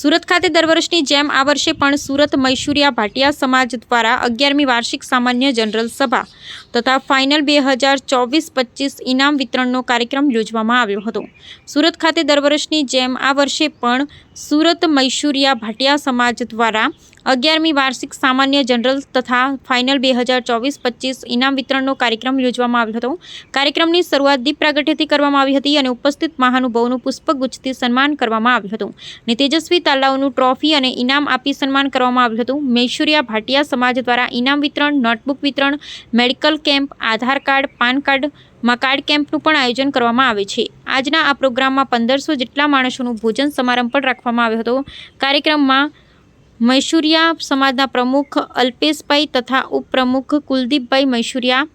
સુરત ખાતે દર વર્ષની જેમ આ વર્ષે પણ સુરત મૈસુરિયા ભાટિયા સમાજ દ્વારા અગિયારમી વાર્ષિક સામાન્ય જનરલ સભા તથા ફાઇનલ બે હજાર ચોવીસ પચીસ ઇનામ વિતરણનો કાર્યક્રમ યોજવામાં આવ્યો હતો. સુરત ખાતે દર વર્ષની જેમ આ વર્ષે પણ સુરત મૈસુરિયા ભાટિયા સમાજ દ્વારા અગિયારમી વાર્ષિક સામાન્ય જનરલ તથા ફાઇનલ બે હજાર ચોવીસ પચીસ ઇનામ વિતરણનો કાર્યક્રમ યોજવામાં આવ્યો હતો. કાર્યક્રમની શરૂઆત દીપ પ્રાગટ્યથી કરવામાં આવી હતી અને ઉપસ્થિત મહાનુભાવોનું પુષ્પગુચ્છથી સન્માન કરવામાં આવ્યું હતું. અને તેજસ્વી તાલાઓનું ટ્રોફી અને ઇનામ આપી સન્માન કરવામાં આવ્યું હતું. મૈસુરિયા ભાટિયા સમાજ દ્વારા ઇનામ વિતરણ, નોટબુક વિતરણ, medical camp, Aadhaar card, PAN card, માં કાર્ડ કેમ્પનું પણ આયોજન કરવામાં આવે છે. આજના આ પ્રોગ્રામમાં પંદરસો જેટલા માણસોનું ભોજન સમારંભ પણ રાખવામાં આવ્યો હતો. કાર્યક્રમમાં મૈસુરિયા સમાજના પ્રમુખ અલ્પેશભાઈ તથા ઉપપ્રમુખ કુલદીપભાઈ મૈસુરિયા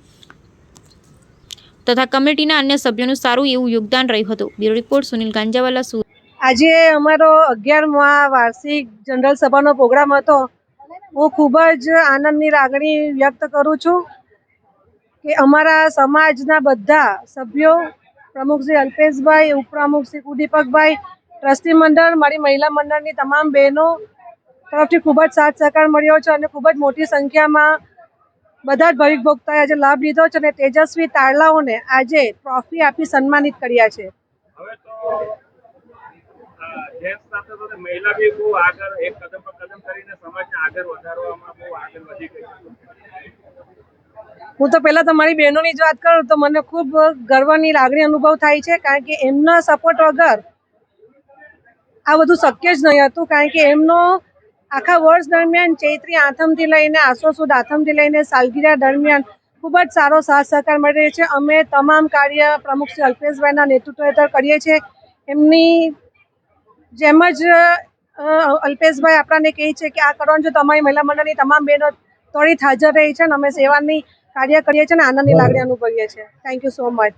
તથા કમિટીના અન્ય સભ્યોનું સારું એવું યોગદાન રહ્યું હતું. બ્યુરો રિપોર્ટ સુનિલ ગાંજાવાલા, સુ આજે અમારો અગિયારમા વાર્ષિક જનરલ સભાનો પ્રોગ્રામ હતો. હું ખૂબ જ આનંદની લાગણી વ્યક્ત કરું છું કે અમારા સમાજના બધા સભ્યો, પ્રમુખ શ્રી અલ્પેશભાઈ, ઉપપ્રમુખ શ્રી કુદીપકભાઈ ટ્રસ્ટી મંડળ, મારી મહિલા મંડળની તમામ બહેનો તરફથી ખૂબ જ સાથ સહકાર મળ્યો છે અને ખૂબ જ મોટી સંખ્યામાં બધા જ ભવિક ભક્તોએ આજે લાભ લીધો છે અને તેજસ્વી તારલાઓને આજે ટ્રોફી આપી સન્માનિત કર્યા છે. હું તો પહેલાં તમારી બહેનોની જ વાત કરું તો મને ખૂબ ગર્વની લાગણી અનુભવ થાય છે કારણ કે એમના સપોર્ટ વગર આ બધું શક્ય જ નહીં હતું. કારણ કે એમનો આખા વર્ષ દરમિયાન ચૈત્રી આથમથી લઈને આસો સુદ આથમથી લઈને સાલગીરા દરમિયાન ખૂબ જ સારો સાથ સહકાર મળી રહ્યો છે. અમે તમામ કાર્ય પ્રમુખ શ્રી અલ્પેશભાઈના નેતૃત્વ હેઠળ કરીએ છીએ. એમની જેમ જ અલ્પેશભાઈ આપણને કહે છે કે આ કરવાનું જો તમારી મહિલા મંડળની તમામ બહેનો ત્વરિત હાજર રહી છે અને અમે સેવાની કાર્ય કરીએ છીએ અને આનંદની લાગણી અનુભવીએ છીએ. Thank you so much